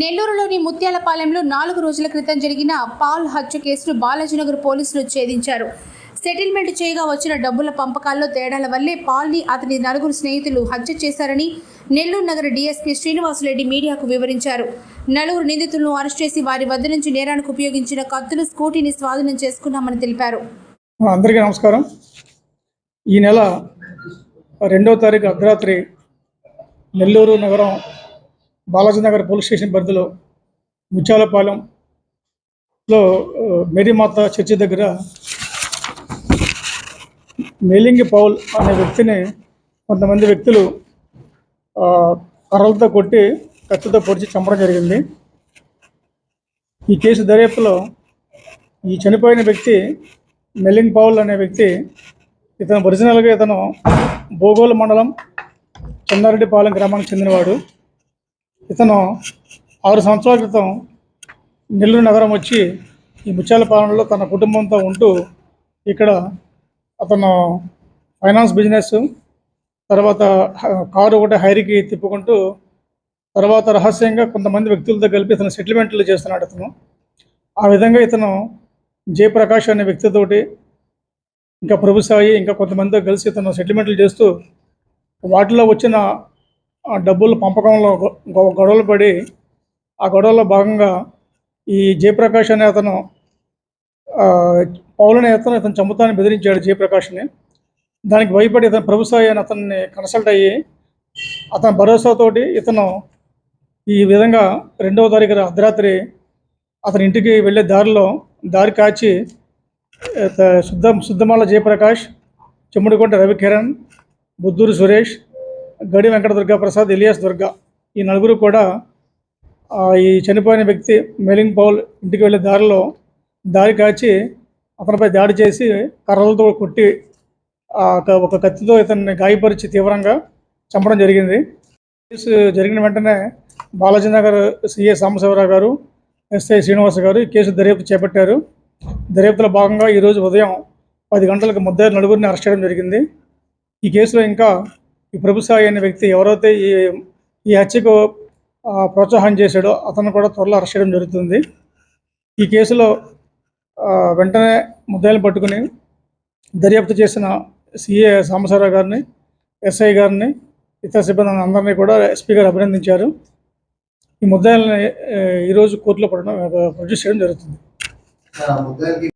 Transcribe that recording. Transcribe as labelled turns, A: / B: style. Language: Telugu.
A: నెల్లూరులోని ముత్యాలపాలెంలో నాలుగు రోజుల క్రితం జరిగిన పాల్ హత్య కేసును బాలాజీనగర్ పోలీసులు ఛేదించారు. సెటిల్మెంట్ చేయగా వచ్చిన డబ్బుల పంపకాల్లో తేడాల వల్లే పాల్ని అతని నలుగురు స్నేహితులు హత్య చేశారని నెల్లూరు నగర డీఎస్పీ శ్రీనివాసులరెడ్డి మీడియాకు వివరించారు. నలుగురు నిందితులను అరెస్ట్ చేసి వారి వద్ద నుంచి నేరానికి ఉపయోగించిన కత్తులు స్కూటీని స్వాధీనం చేసుకున్నామని తెలిపారు.
B: అందరికీ నమస్కారం. ఈ నెల రెండవ తారీఖు అర్ధరాత్రి నెల్లూరు నగరం బాలాజీ నగర్ పోలీస్ స్టేషన్ పరిధిలో ముత్యాలపాలెంలో మేరీమాత చర్చి దగ్గర మేలింగి పౌల్ అనే వ్యక్తిని కొంతమంది వ్యక్తులు కర్రలతో కొట్టి కత్తితో పొడిచి చంపడం జరిగింది. ఈ కేసు దర్యాప్తులో ఈ చనిపోయిన వ్యక్తి మెల్లింగ్ పౌల్ అనే వ్యక్తి ఇతను ఒరిజినల్గా ఇతను భూగోళ మండలం చందారెడ్డిపాలెం గ్రామానికి చెందినవాడు. ఇతను ఆరు సంవత్సరాల క్రితం నెల్లూరు నగరం వచ్చి ఈ ముత్యాలపాలెంలో తన కుటుంబంతో ఉంటూ ఇక్కడ అతను ఫైనాన్స్ బిజినెస్ తర్వాత కారు ఒకటి హైరీకి తిప్పుకుంటూ తర్వాత రహస్యంగా కొంతమంది వ్యక్తులతో కలిపి ఇతను సెటిల్మెంట్లు చేస్తున్నాడు అతను. ఆ విధంగా ఇతను జయప్రకాష్ అనే వ్యక్తితోటి ఇంకా ప్రభుసాయి ఇంకా కొంతమందితో కలిసి ఇతను సెటిల్మెంట్లు చేస్తూ వాటిలో వచ్చిన ఆ డబ్బులు పంపకంలో గొ- గొ- గొడవలు పడి ఆ గొడవలో భాగంగా ఈ జయప్రకాష్ అనే అతను ఆ, పౌల్ అనే అతను ఇతను చంపుతానని బెదిరించాడు జయప్రకాష్ని. దానికి భయపడి ఇతను ప్రభుత్వ అని అతన్ని కన్సల్ట్ అయ్యి అతని భరోసాతోటి ఇతను ఈ విధంగా రెండవ తారీఖు అర్ధరాత్రి అతని ఇంటికి వెళ్ళే దారిలో దారి కాచి శుద్ధ శుద్ధమాల జయప్రకాష్ చెమ్ముడికొండ రవికిరణ్ బుద్ధూరు సురేష్ గడి వెంకట దుర్గా ప్రసాద్ ఇలియాస్ దుర్గా ఈ నలుగురు కూడా ఈ చనిపోయిన వ్యక్తి మెలింగ్ పౌల్ ఇంటికి వెళ్ళే దారిలో దారి కాచి అతనిపై దాడి చేసి కర్రలతో కొట్టి ఆ, ఒక- ఒక కత్తితో ఇతన్ని గాయపరిచి తీవ్రంగా చంపడం జరిగింది. కేసు జరిగిన వెంటనే బాలాజీ నగర్ సిఏ సాంబశివరావు గారు ఎస్ఐ శ్రీనివాస గారు ఈ కేసు దర్యాప్తు చేపట్టారు. దర్యాప్తులో భాగంగా ఈరోజు ఉదయం పది గంటలకు ముద్దాయి నలుగురిని అరెస్ట్ చేయడం జరిగింది. ఈ కేసులో ఇంకా ఈ ప్రభుసాయి అనే వ్యక్తి ఎవరైతే ఈ ఈ హత్యకు ప్రోత్సాహం చేశాడో అతను కూడా త్వరలో అరెస్ట్ చేయడం జరుగుతుంది. ఈ కేసులో వెంటనే ముద్దాయిలు పట్టుకుని దర్యాప్తు చేసిన సిఏ సాంబశివరావు గారిని ఎస్ఐ గారిని ఇతర సిబ్బంది అందరినీ కూడా ఎస్పీ గారు అభినందించారు. ఈ ముద్దాయిల్ని ఈరోజు కోర్టులో పడడం ప్రొడ్యూస్ చేయడం జరుగుతుంది.